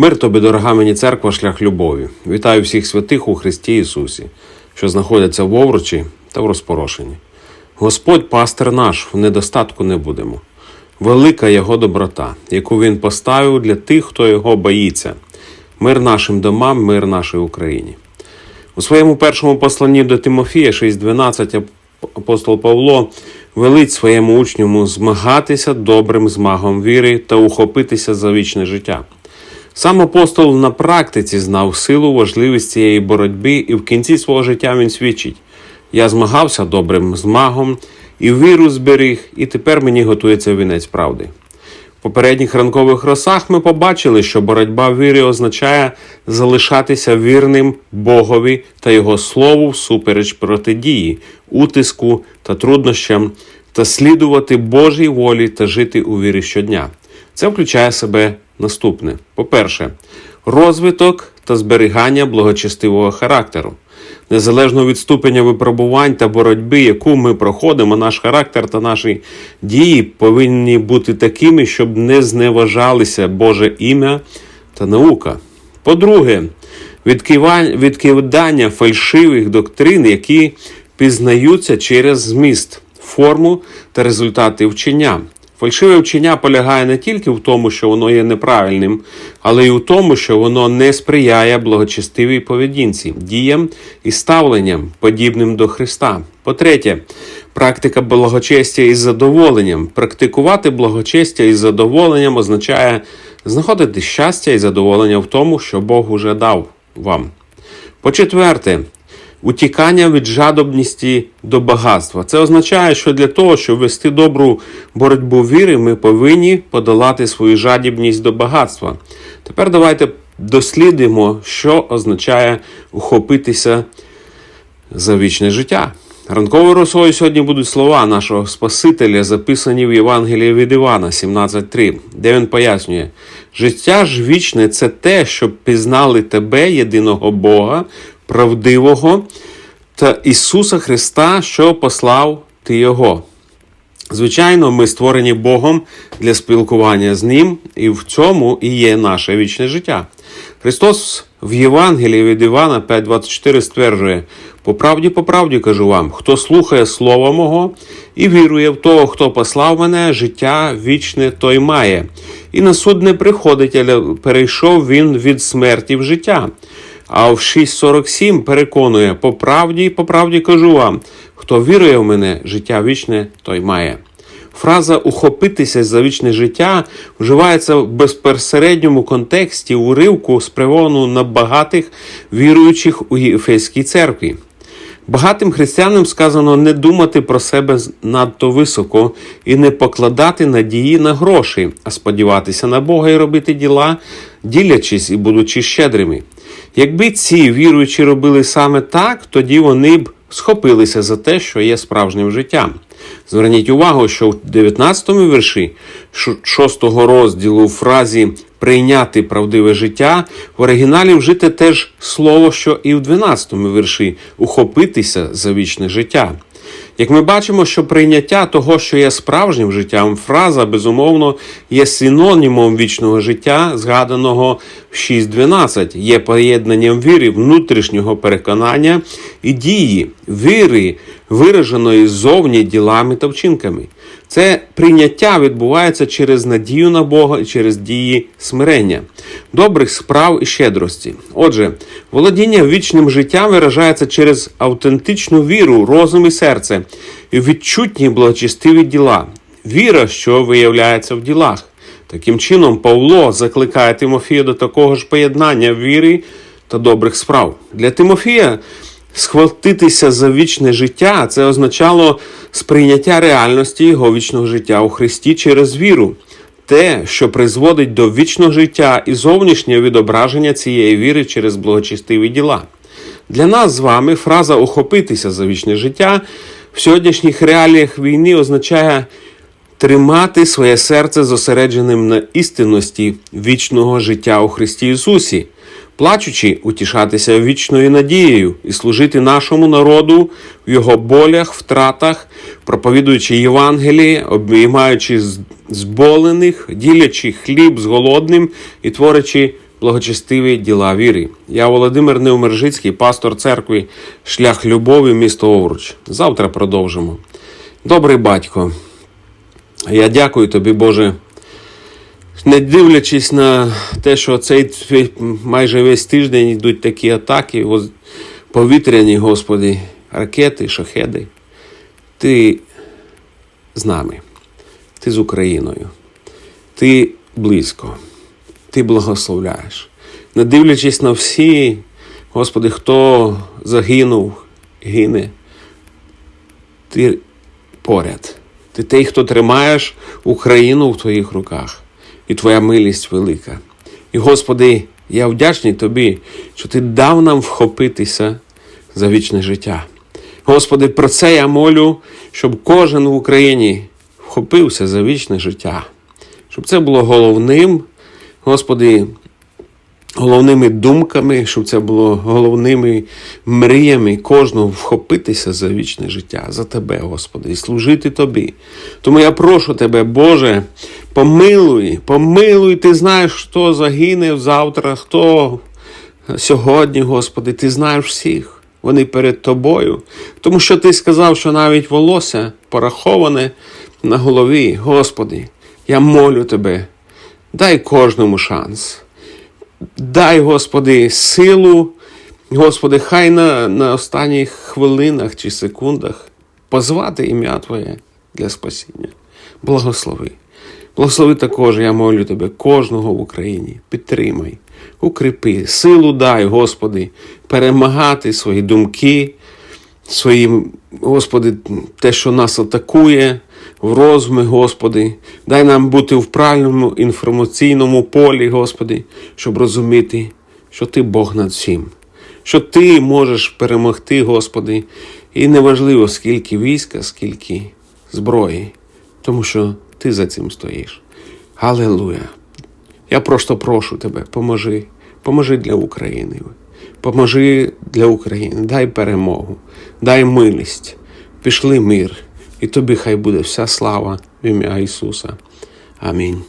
Мир тобі, дорога мені церква, шлях любові. Вітаю всіх святих у Христі Ісусі, що знаходяться в овручі та в розпорошенні. Господь пастир наш, в недостатку не будемо. Велика Його доброта, яку Він поставив для тих, хто його боїться. Мир нашим домам, мир нашій Україні. У своєму першому посланні до Тимофія 6.12 апостол Павло велить своєму учню змагатися добрим змагом віри та ухопитися за вічне життя. Сам апостол на практиці знав силу, важливість цієї боротьби, і в кінці свого життя він свідчить: я змагався добрим змагом і віру зберіг, і тепер мені готується вінець правди. В попередніх ранкових росах ми побачили, що боротьба віри означає залишатися вірним Богові та Його Слову всупереч протидії, утиску та труднощам, та слідувати Божій волі та жити у вірі щодня. Це включає себе наступне: по-перше, розвиток та зберігання благочестивого характеру. Незалежно від ступеня випробувань та боротьби, яку ми проходимо, наш характер та наші дії повинні бути такими, щоб не зневажалися Боже ім'я та наука. По-друге, відкидання фальшивих доктрин, які пізнаються через зміст, форму та результати вчення. Фальшиве вчення полягає не тільки в тому, що воно є неправильним, але й у тому, що воно не сприяє благочестивій поведінці, діям і ставленням, подібним до Христа. По-третє, практика благочестя із задоволенням. Практикувати благочестя із задоволенням означає знаходити щастя і задоволення в тому, що Бог уже дав вам. По-четверте, утікання від жадобності до багатства. Це означає, що для того, щоб вести добру боротьбу віри, ми повинні подолати свою жадібність до багатства. Тепер давайте дослідимо, що означає ухопитися за вічне життя. Ранковою росою сьогодні будуть слова нашого Спасителя, записані в Євангелії від Івана 17.3, де він пояснює: життя ж вічне це те, щоб пізнали тебе, єдиного Бога, правдивого та Ісуса Христа, що послав ти Його. Звичайно, ми створені Богом для спілкування з Ним, і в цьому і є наше вічне життя. Христос в Євангелії від Івана 5.24 стверджує: по правді, по правді кажу вам, хто слухає Слово Мого і вірує в того, хто послав мене, життя вічне той має. І на суд не приходить, але перейшов він від смерті в життя. А в 6.47 переконує, по правді, по правді кажу вам, хто вірує в мене, життя вічне, той має. Фраза ухопитися за вічне життя вживається в безпосередньому контексті уривку спрямовану на багатих віруючих у Єфеській церкві. Багатим християнам сказано не думати про себе надто високо і не покладати надії на гроші, а сподіватися на Бога і робити діла, ділячись і будучи щедрими. Якби ці віруючі робили саме так, тоді вони б схопилися за те, що є справжнім життям. Зверніть увагу, що в 19 вірші 6 розділу у фразі прийняти правдиве життя в оригіналі вжите теж слово, що і в 12 вірші ухопитися за вічне життя. Як ми бачимо, що прийняття того, що є справжнім життям, фраза, безумовно, є синонімом вічного життя, згаданого в 6.12, є поєднанням віри, внутрішнього переконання і дії, віри, вираженої ззовні ділами та вчинками. Це прийняття відбувається через надію на Бога і через дії смирення, добрих справ і щедрості. Отже, володіння вічним життям виражається через автентичну віру, розум і серце, і відчутні благочестиві діла. Віра, що виявляється в ділах. Таким чином, Павло закликає Тимофія до такого ж поєднання віри та добрих справ. Для Тимофія схватитися за вічне життя це означало сприйняття реальності його вічного життя у Христі через віру. Те, що призводить до вічного життя і зовнішнє відображення цієї віри через благочестиві діла. Для нас з вами фраза ухопитися за вічне життя в сьогоднішніх реаліях війни означає тримати своє серце зосередженим на істинності вічного життя у Христі Ісусі, плачучи, утішатися вічною надією і служити нашому народу в його болях, втратах, проповідуючи Євангеліє, обіймаючи зболених, ділячи хліб з голодним і творячи благочестиві діла віри. Я Володимир Неумержицький, пастор церкви Шлях Любові, місто Овруч. Завтра продовжимо. Добрий батько, я дякую тобі, Боже. Не дивлячись на те, що цей майже весь тиждень йдуть такі атаки, повітряні, Господи, ракети, шахеди. Ти з нами, ти з Україною, ти близько, ти благословляєш. Не дивлячись на всі, Господи, хто загинув, гине, ти поряд. Ти той, хто тримаєш Україну в твоїх руках, і твоя милість велика. І, Господи, я вдячний Тобі, що Ти дав нам вхопитися за вічне життя. Господи, про це я молю, щоб кожен в Україні вхопився за вічне життя, щоб це було головним, Господи, головними думками, щоб це було головними мріями кожного вхопитися за вічне життя, за Тебе, Господи, і служити Тобі. Тому я прошу Тебе, Боже, помилуй, помилуй, Ти знаєш, хто загине завтра, хто сьогодні, Господи, Ти знаєш всіх. Вони перед тобою, тому що ти сказав, що навіть волосся пораховане на голові. Господи, я молю тебе, дай кожному шанс. Дай, Господи, силу, Господи, хай на, на останніх хвилинах чи секундах позвати ім'я Твоє для спасіння. Благослови. Благослови також, я молю Тебе, кожного в Україні. Підтримай, укріпи, силу дай, Господи, перемагати свої думки, свої, Господи, те, що нас атакує, в розумі, Господи. Дай нам бути в правильному інформаційному полі, Господи, щоб розуміти, що Ти Бог над всім, що Ти можеш перемогти, Господи, і неважливо, скільки війська, скільки зброї, тому що Ти за цим стоїш. Галилуя! Я просто прошу тебе, поможи, поможи для України. Поможи для України, дай перемогу, дай милість, пішли мир, і тобі хай буде вся слава в ім'я Ісуса. Амінь.